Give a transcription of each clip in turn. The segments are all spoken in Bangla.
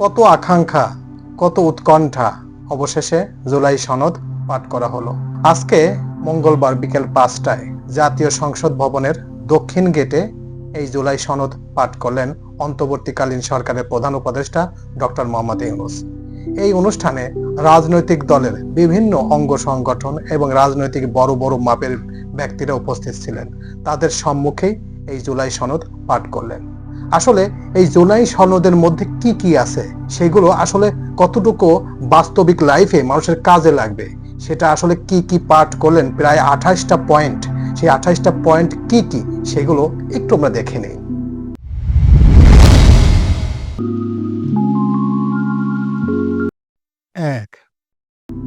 কত আকাঙ্ক্ষা, কত উৎকণ্ঠা। অবশেষে জুলাই সনদ পাঠ করা হলো। আজকে মঙ্গলবার বিকেল পাঁচটায় জাতীয় সংসদ ভবনের দক্ষিণ গেটে এই জুলাই সনদ পাঠ করলেন অন্তর্বর্তীকালীন সরকারের প্রধান উপদেষ্টা ডক্টর মোহাম্মদ ইউনুস। এই অনুষ্ঠানে রাজনৈতিক দলের বিভিন্ন অঙ্গ সংগঠন এবং রাজনৈতিক বড় বড় মাপের ব্যক্তিরা উপস্থিত ছিলেন। তাদের সম্মুখেই এই জুলাই সনদ পাঠ করলেন। আসলে এই জোনাই সনদের মধ্যে কি কি আছে? সেগুলো আসলে কতটুকু বাস্তবিক লাইফে মানুষের কাজে লাগবে? সেটা আসলে কি কি পাঠ করলেন? প্রায় আঠাশটা পয়েন্ট সেই আঠাশটা পয়েন্ট কি কি? সেগুলো একটু আমরা দেখে নিই। এক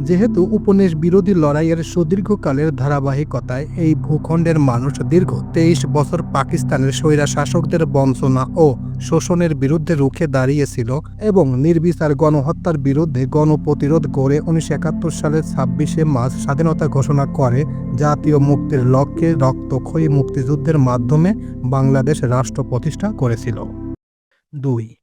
যেহেতু উপনিষ বিরোধী লড়াইয়ের সুদীর্ঘকালের ধারাবাহিকতায় এই ভূখণ্ডের মানুষ দীর্ঘ তেইশ বছর পাকিস্তানের স্বৈরা শাসকদের বঞ্চনা ও শোষণের বিরুদ্ধে রুখে দাঁড়িয়েছিল এবং নির্বিচার গণহত্যার বিরুদ্ধে গণপ্রতিরোধ করে উনিশশো একাত্তর সালের ছাব্বিশে মার্চ স্বাধীনতা ঘোষণা করে জাতীয় মুক্তির লক্ষ্যে রক্তক্ষয়ী মুক্তিযুদ্ধের মাধ্যমে বাংলাদেশ রাষ্ট্র প্রতিষ্ঠা করেছিল। দুই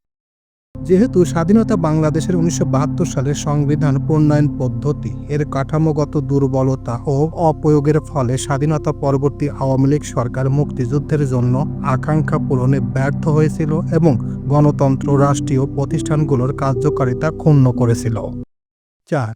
যেহেতু স্বাধীনতা বাংলাদেশের উনিশশো সালের সংবিধান প্রণয়ন পদ্ধতি, এর কাঠামোগত দুর্বলতা ও অপ্রয়োগের ফলে স্বাধীনতা পরবর্তী আওয়ামী লীগ সরকার মুক্তিযুদ্ধের জন্য আকাঙ্ক্ষা পূরণে ব্যর্থ হয়েছিল এবং গণতন্ত্র, রাষ্ট্রীয় প্রতিষ্ঠানগুলোর কার্যকারিতা ক্ষুণ্ণ করেছিল। চার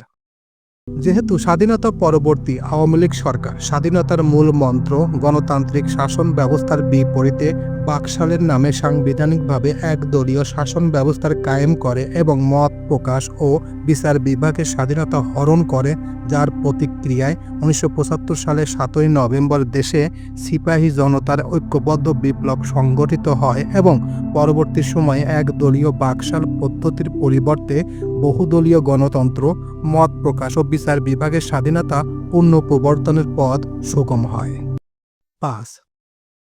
যেহেতু স্বাধীনতা পরবর্তী আওয়ামী লীগ সরকার, স্বাধীনতার মূল মন্ত্র গণতান্ত্রিক শাসন ব্যবস্থার বিপরীতে বাকশালের নামে সাংবিধানিকভাবে একদলীয় শাসন ব্যবস্থার কায়েম করে এবং মত প্রকাশ ও বিচার বিভাগের স্বাধীনতা হরণ করে, যার প্রতিক্রিয়ায় উনিশশো সালে সাতই নভেম্বর দেশে সিপাহী জনতার ঐক্যবদ্ধ বিপ্লব সংগঠিত হয় এবং পরবর্তী সময়ে একদলীয় বাকশাল পদ্ধতির পরিবর্তে বহুদলীয় গণতন্ত্র, মত প্রকাশ ও বিচার বিভাগের স্বাধীনতা পূর্ণ প্রবর্তনের পথ সুগম হয়। পাঁচ।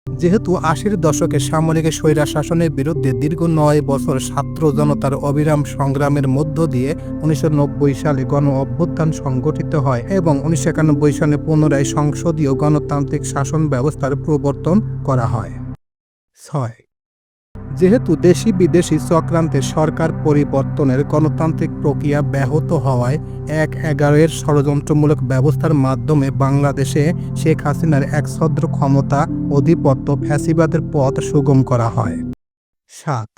যেহেতু আশির দশকে সামরিক স্বৈরা শাসনের বিরুদ্ধে দীর্ঘ নয় বছর ছাত্র জনতার অবিরাম সংগ্রামের মধ্য দিয়ে উনিশশো নব্বই সালে গণ অভ্যুত্থান সংগঠিত হয় এবং উনিশশো একানব্বই সালে পুনরায় সংসদীয় গণতান্ত্রিক শাসন ব্যবস্থার প্রবর্তন করা হয়। ছয়। যেহেতু দেশি বিদেশি চক্রান্তে সরকার পরিবর্তনের গণতান্ত্রিক প্রক্রিয়া ব্যাহত হওয়ায় এক এগারোয়ের ষড়যন্ত্রমূলক ব্যবস্থার মাধ্যমে বাংলাদেশে শেখ হাসিনার একছদ্র ক্ষমতা অধিপত্য ফ্যাসিবাদের পথ সুগম করা হয়। সাত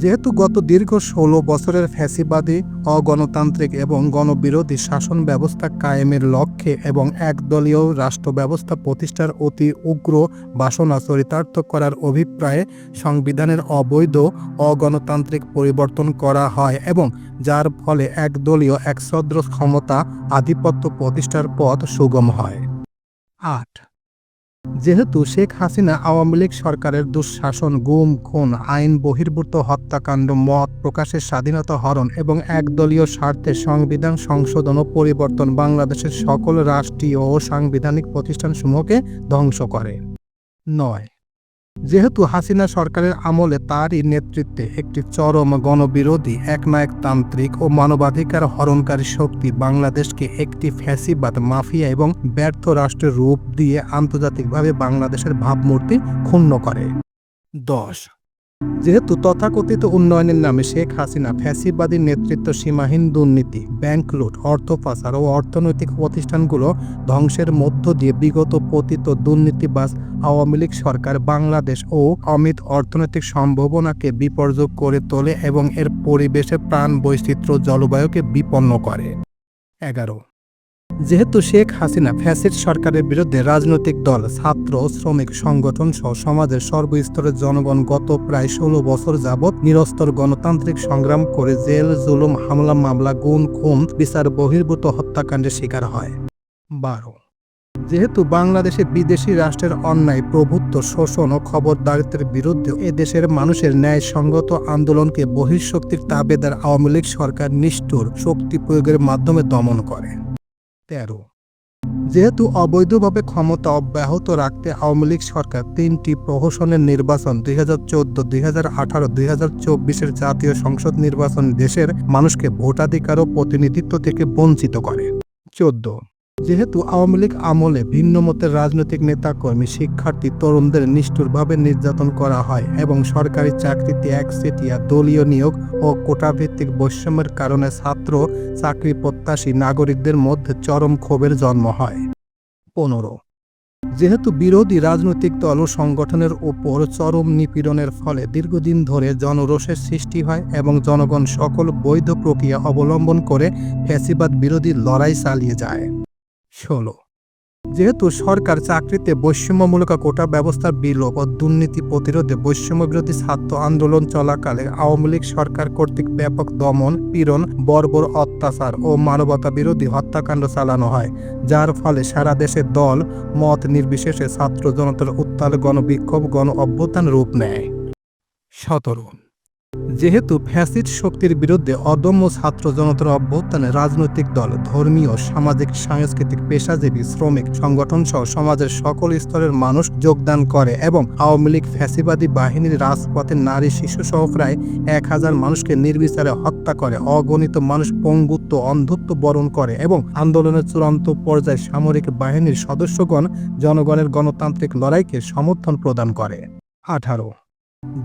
যেহেতু গত দীর্ঘ ষোলো বছরের ফ্যাসিবাদী, অগণতান্ত্রিক এবং গণবিরোধী শাসন ব্যবস্থা কায়েমের লক্ষ্যে এবং একদলীয় রাষ্ট্র ব্যবস্থা প্রতিষ্ঠার অতি উগ্র বাসনা চরিতার্থ করার অভিপ্রায়ে সংবিধানের অবৈধ, অগণতান্ত্রিক পরিবর্তন করা হয় এবং যার ফলে একদলীয় একসদ্র ক্ষমতা আধিপত্য প্রতিষ্ঠার পথ সুগম হয়। আট যেহেতু শেখ হাসিনা আওয়ামী লীগ সরকারের দুঃশাসন, গুম, খুন, আইন, বহির্ভূত হত্যাকাণ্ড, মত প্রকাশের স্বাধীনতা হরণ এবং একদলীয় স্বার্থে সংবিধান সংশোধন ও পরিবর্তন বাংলাদেশের সকল রাষ্ট্রীয় ও সাংবিধানিক প্রতিষ্ঠানসমূহকে ধ্বংস করে। নয়। যেহেতু হাসিনা সরকারের আমলে তারই নেতৃত্বে একটি চরম গণবিরোধী, একনায়ক তান্ত্রিক ও মানবাধিকার হরণকারী শক্তি বাংলাদেশকে একটি ফ্যাসিবাদ, মাফিয়া এবং ব্যর্থ রাষ্ট্রের রূপ দিয়ে আন্তর্জাতিকভাবে বাংলাদেশের ভাবমূর্তি ক্ষুণ্ণ করে। দশ যেহেতু তথাকথিত উন্নয়নের নামে শেখ হাসিনা ফ্যাসিবাদী নেতৃত্ব সীমাহীন দুর্নীতি ব্যাংক লুট, অর্থ পাচার ও অর্থনৈতিক প্রতিষ্ঠানগুলো ধ্বংসের মধ্য দিয়ে বিগত পতিত দুর্নীতিবাজ আওয়ামী লীগ সরকার বাংলাদেশ ও অমিত অর্থনৈতিক সম্ভাবনাকে বিপর্যয় করে তোলে এবং এর পরিবেশে প্রাণ বৈচিত্র্য জলবায়ুকে বিপন্ন করে। এগারো যেহেতু শেখ হাসিনা ফ্যাসিড সরকারের বিরুদ্ধে রাজনৈতিক দল, ছাত্র, শ্রমিক সংগঠন সহ সমাজের সর্বস্তরের জনগণ গত প্রায় ষোলো বছর যাবৎ নিরস্তর গণতান্ত্রিক সংগ্রাম করে জেল, জুলুম, হামলা, মামলা গুণ খুন, বিচার, বহির্ভূত হত্যাকাণ্ডের শিকার হয়। বারো। যেহেতু বাংলাদেশে বিদেশি রাষ্ট্রের অন্যায়, প্রভুত্ব, শোষণ ও খবরদারিত্বের বিরুদ্ধে এদেশের মানুষের ন্যায়সঙ্গত আন্দোলনকে বহিঃশক্তির তাবেদার আওয়ামী লীগ সরকার নিষ্ঠুর শক্তি প্রয়োগের মাধ্যমে দমন করে। তেরো। যেহেতু অবৈধভাবে ক্ষমতা অব্যাহত রাখতে আওয়ামী লীগ সরকার তিনটি প্রহসনের নির্বাচন দুই হাজার চোদ্দ, দুই হাজার আঠারো, দুই হাজার চব্বিশের জাতীয় সংসদ নির্বাচন দেশের মানুষকে ভোটাধিকার ও প্রতিনিধিত্ব থেকে বঞ্চিত করে। চোদ্দ। যেহেতু আওয়ামী লীগ আমলে ভিন্ন মতের রাজনৈতিক নেতাকর্মী, শিক্ষার্থী, তরুণদের নিষ্ঠুরভাবে নির্যাতন করা হয় এবং সরকারি চাকরিতে একচেটিয়া দলীয় নিয়োগ ও কোটাভিত্তিক বৈষম্যের কারণে ছাত্র চাকরি প্রত্যাশী নাগরিকদের মধ্যে চরম ক্ষোভের জন্ম হয়। পনেরো। যেহেতু বিরোধী রাজনৈতিক দল ও সংগঠনের উপর চরম নিপীড়নের ফলে দীর্ঘদিন ধরে জনরোষের সৃষ্টি হয় এবং জনগণ সকল বৈধ প্রক্রিয়া অবলম্বন করে ফ্যাসিবাদ বিরোধী লড়াই চালিয়ে যায়। ষোলো। যেহেতু সরকার চাকরিতে বৈষম্যমূলক কোটা ব্যবস্থার বিলোপ ও দুর্নীতি প্রতিরোধে বৈষম্য বিরোধী ছাত্র আন্দোলন চলাকালে আওয়ামী লীগ সরকার কর্তৃক ব্যাপক দমন, পীড়ন, বর্বর অত্যাচার ও মানবতা বিরোধী হত্যাকাণ্ড চালানো হয়, যার ফলে সারা দেশে দল, মত নির্বিশেষে ছাত্র জনতার উত্তাল গণবিক্ষোভ, গণ অভ্যুত্থান রূপ নেয়। সতেরো। যেহেতু ফ্যাসিড শক্তির বিরুদ্ধে অদম্য ছাত্র জনতার অভ্যুত্থানে, রাজনৈতিক দল, ধর্মীয়, সামাজিক, সাংস্কৃতিক, পেশাজীবী, শ্রমিক, সংগঠন সহ সমাজের সকল স্তরের মানুষ যোগদান করে এবং আওয়ামী লীগ ফ্যাসিবাদী বাহিনীর রাজপথে নারী, শিশু সহ প্রায় এক হাজার মানুষকে নির্বিচারে হত্যা করে, অগণিত মানুষ পঙ্গুত্ব, অন্ধত্ব বরণ করে এবং আন্দোলনের চূড়ান্ত পর্যায়ে সামরিক বাহিনীর সদস্যগণ জনগণের গণতান্ত্রিক লড়াইকে সমর্থন প্রদান করে। আঠারো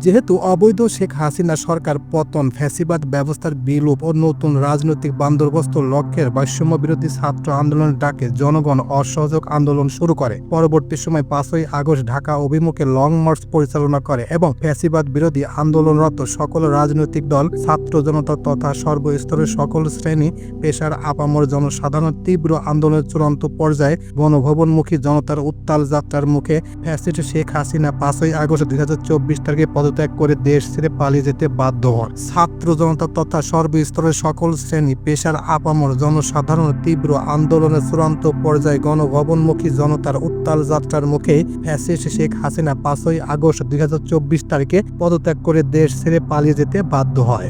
যেহেতু অবৈধ শেখ হাসিনা সরকার পতন, ফ্যাসিবাদ ব্যবস্থার বিলোপ ও নতুন রাজনৈতিক বান্দোবস্ত লক্ষ্যের বৈষম্য বিরোধী ছাত্র আন্দোলনের ডাকে জনগণ অসহযোগ আন্দোলন শুরু করে। পরবর্তী সময় পাঁচই আগস্ট ঢাকা অভিমুখে লং মার্চ পরিচালনা করে এবং ফ্যাসিবাদ বিরোধী আন্দোলনরত সকল রাজনৈতিক দল, ছাত্র জনতা তথা সর্বস্তরের সকল শ্রেণি, পেশার আপামর জনসাধারণ তীব্র আন্দোলনের চূড়ান্ত পর্যায়ে গণভবনমুখী জনতার উত্তাল যাত্রার মুখে ফ্যাসিস্ট শেখ হাসিনা পাঁচই আগস্ট দুই হাজার চব্বিশ তারিখে পদত্যাগ করে দেশ ছেড়ে পালিয়ে যেতে বাধ্য হন। ছাত্র জনতা তথা সর্বস্তরের সকল শ্রেণি পেশার আপামর জনসাধারণ তীব্র আন্দোলনের চূড়ান্ত পর্যায়ে গণভবনমুখী জনতার উত্তাল যাত্রার মুখে ফ্যাসিস্ট শেখ হাসিনা পাঁচই আগস্ট দুই হাজার চব্বিশ তারিখে পদত্যাগ করে দেশ ছেড়ে পালিয়ে যেতে বাধ্য হয়।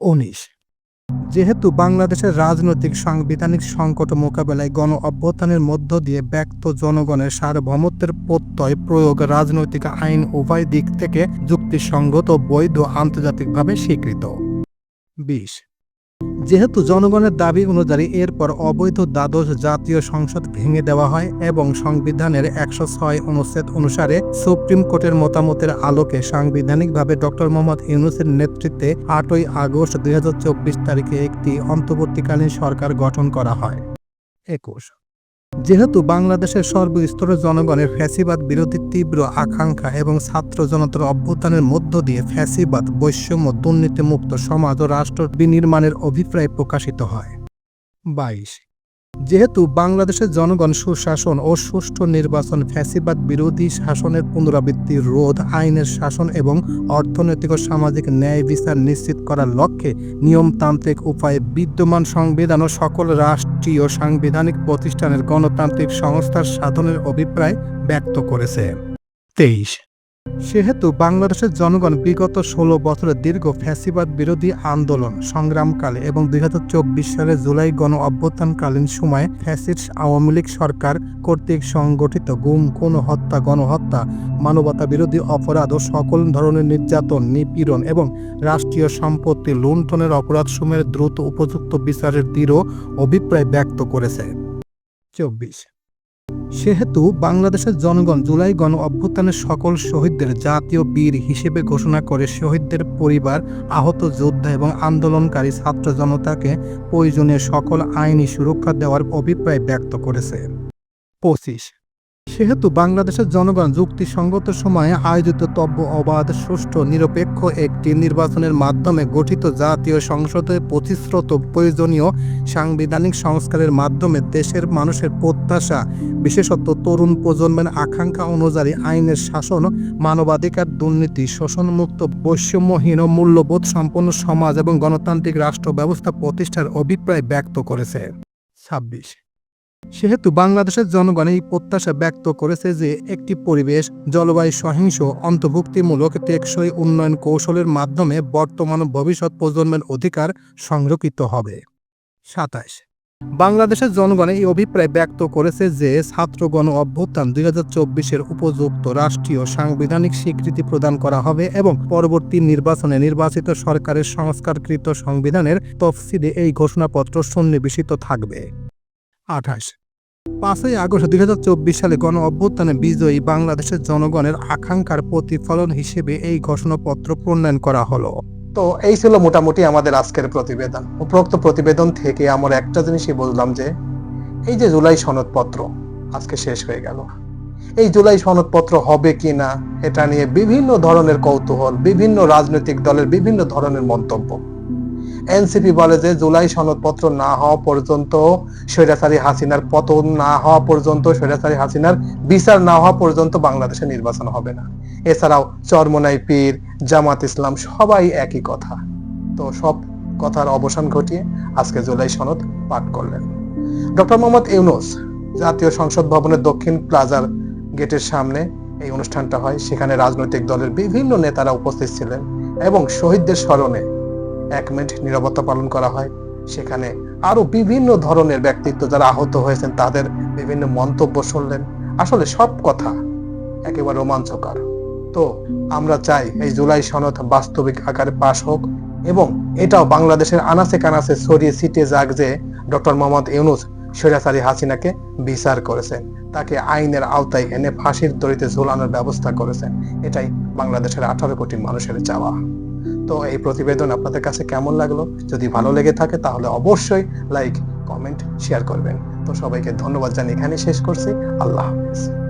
উনিশ যেহেতু বাংলাদেশের রাজনৈতিক সাংবিধানিক সংকট মোকাবেলায় গণ অভ্যুত্থানের মধ্য দিয়ে ব্যক্ত জনগণের সার্বভৌমত্বের প্রত্যয় প্রয়োগ রাজনৈতিক আইন উভয় দিক থেকে যুক্তিসঙ্গত বৈধ আন্তর্জাতিকভাবে স্বীকৃত। বিশ যেহেতু জনগণের দাবি অনুযায়ী এরপর অবৈধ দ্বাদশ জাতীয় সংসদ ভেঙে দেওয়া হয় এবং সংবিধানের একশো ছয় অনুচ্ছেদ অনুসারে সুপ্রিম কোর্টের মতামতের আলোকে সাংবিধানিকভাবে ডক্টর মোহাম্মদ ইউনুসের নেতৃত্বে আটই আগস্ট দুই হাজার চব্বিশ তারিখে একটি অন্তর্বর্তীকালীন সরকার গঠন করা হয়। একুশ যেহেতু বাংলাদেশের সর্বস্তরের জনগণের ফ্যাসিবাদ বিরোধী তীব্র আকাঙ্ক্ষা এবং ছাত্র জনতার অভ্যুত্থানের মধ্য দিয়ে ফ্যাসিবাদ, বৈষম্য, দুর্নীতিমুক্ত সমাজ ও রাষ্ট্র বিনির্মাণের অভিপ্রায় প্রকাশিত হয়। বাইশ যেহেতু বাংলাদেশের জনগণ সুশাসন ও সুষ্ঠু নির্বাচন ফ্যাসিবাদ বিরোধী শাসনের পুনরাবৃত্তি, রোধ, আইনের শাসন এবং অর্থনৈতিক ও সামাজিক ন্যায় বিচার নিশ্চিত করার লক্ষ্যে নিয়মতান্ত্রিক উপায়ে বিদ্যমান সংবিধান ও সকল রাষ্ট্রীয় সাংবিধানিক প্রতিষ্ঠানের গণতান্ত্রিক সংস্থার সাধনের অভিপ্রায় ব্যক্ত করেছে। তেইশ সেহেতু বাংলাদেশের জনগণ বিগত ষোলো বছরের দীর্ঘ ফ্যাসিবাদ বিরোধী আন্দোলন সংগ্রামকালে এবং দুই হাজার চব্বিশ সালের জুলাই গণ অভ্যুত্থানকালীন সময়ে ফ্যাসিস্ট আওয়ামী লীগ সরকার কর্তৃক সংগঠিত গুম, খুন, হত্যা, গণহত্যা মানবতা বিরোধী অপরাধ ও সকল ধরনের নির্যাতন, নিপীড়ন এবং রাষ্ট্রীয় সম্পত্তি লুণ্ঠনের অপরাধসমূহের দ্রুত উপযুক্ত বিচারের দৃঢ় অভিপ্রায় ব্যক্ত করেছে। চব্বিশ সেহেতু বাংলাদেশের জনগণ জুলাই গণ অভ্যুত্থানের সকল শহীদদের জাতীয় বীর হিসেবে ঘোষণা করে শহীদদের পরিবার, আহত যোদ্ধা এবং আন্দোলনকারী ছাত্র জনতাকে প্রয়োজনীয় সকল আইনি সুরক্ষা দেওয়ার অভিপ্রায় ব্যক্ত করেছে। পঁচিশ সেহেতু বাংলাদেশের জনগণ যুক্তিসঙ্গত সময়ে আয়োজিত তব্য অবাধ, সুষ্ঠু, নিরপেক্ষ একটি নির্বাচনের মাধ্যমে গঠিত জাতীয় সংসদে প্রতিশ্রুত প্রয়োজনীয় সাংবিধানিক সংস্কারের মাধ্যমে দেশের মানুষের প্রত্যাশা, বিশেষত তরুণ প্রজন্মের আকাঙ্ক্ষা অনুযায়ী আইনের শাসন, মানবাধিকার দুর্নীতি, শোষণমুক্ত, বৈষম্যহীন মূল্যবোধ সম্পন্ন সমাজ এবং গণতান্ত্রিক রাষ্ট্র ব্যবস্থা প্রতিষ্ঠার অভিপ্রায় ব্যক্ত করেছে। ছাব্বিশ সেহেতু বাংলাদেশের জনগণ এই প্রত্যাশা ব্যক্ত করেছে যে একটি পরিবেশ জলবায়ু সহিংস, অন্তর্ভুক্তিমূলক, টেকসই উন্নয়ন কৌশলের মাধ্যমে বর্তমান ভবিষ্যৎ প্রজন্মের অধিকার সংরক্ষিত হবে। সাতাশ। বাংলাদেশের জনগণ এই অভিপ্রায় ব্যক্ত করেছে যে ছাত্র গণ অভ্যুত্থান দুই হাজার চব্বিশের উপযুক্ত রাষ্ট্রীয় সাংবিধানিক স্বীকৃতি প্রদান করা হবে এবং পরবর্তী নির্বাচনে নির্বাচিত সরকারের সংস্কারকৃত সংবিধানের তফসিলে এই ঘোষণাপত্র সন্নিবেশিত থাকবে। আঠাশ। পাঁচই আগস্ট দুই হাজার চব্বিশ সালে গণ অভ্যুত্থানে বিজয়ী বাংলাদেশের জনগণের আকাঙ্ক্ষার প্রতিফলন হিসেবে এই ঘোষণাপত্র প্রণয়ন করা হলো। তো এই ছিল মোটামুটি আমাদের আজকের প্রতিবেদন। উপরোক্ত প্রতিবেদন থেকে আমরা একটা জিনিসই বুঝলাম যে, এই যে জুলাই সনদপত্র আজকে শেষ হয়ে গেল। এই জুলাই সনদপত্র হবে কি না, এটা নিয়ে বিভিন্ন ধরনের কৌতূহল, বিভিন্ন রাজনৈতিক দলের বিভিন্ন ধরনের মন্তব্য। এনসিপি বলে যে জুলাই সনদপত্র না হওয়া পর্যন্ত স্বৈরাচারী হাসিনার পতন না হওয়া পর্যন্ত, স্বৈরাচারী হাসিনার বিচার না হওয়া পর্যন্ত বাংলাদেশে নির্বাচন হবে না। এছাড়াও চরমনাই পীর, জামাত ইসলাম সবাই একই কথা। তো সব কথার অবসান ঘটিয়ে আজকে জুলাই সনদ পাঠ করলেন। ডক্টর মোহাম্মদ ইউনুস জাতীয় সংসদ ভবনের দক্ষিণ প্লাজার গেটের সামনে এই অনুষ্ঠানটা হয়। সেখানে রাজনৈতিক দলের বিভিন্ন নেতারা উপস্থিত ছিলেন এবং শহীদদের স্মরণে এক মিনিট নিরবতা পালন করা হয়। সেখানে আরও বিভিন্ন ধরনের ব্যক্তিত্ব যারা আহত হয়েছেন, তাদের বিভিন্ন মন্তব্য শুনলেন। আসলে সব কথা একেবারে রোমাঞ্চকর। তো আমরা চাই এই জুলাই সনদ বাস্তবিক আকারে পাশ হোক এবং এটাও বাংলাদেশের আনাচে কানাচে ছড়িয়ে ছিটিয়ে যাক যে ডক্টর মোহাম্মদ ইউনুস স্বৈরাচারী হাসিনাকে বিচার করেছেন। তাকে আইনের আওতায় এনে ফাঁসির দড়িতে ঝোলানোর ব্যবস্থা করেছেন। এটাই বাংলাদেশের আঠারো কোটি মানুষের চাওয়া। তো এই প্রতিবেদন আপনাদের কাছে কেমন লাগল? যদি ভালো লেগে থাকে তাহলে অবশ্যই লাইক কমেন্ট শেয়ার করবেন। তো সবাইকে ধন্যবাদ জানিয়ে এখানে শেষ করছি। আল্লাহ হাফিজ।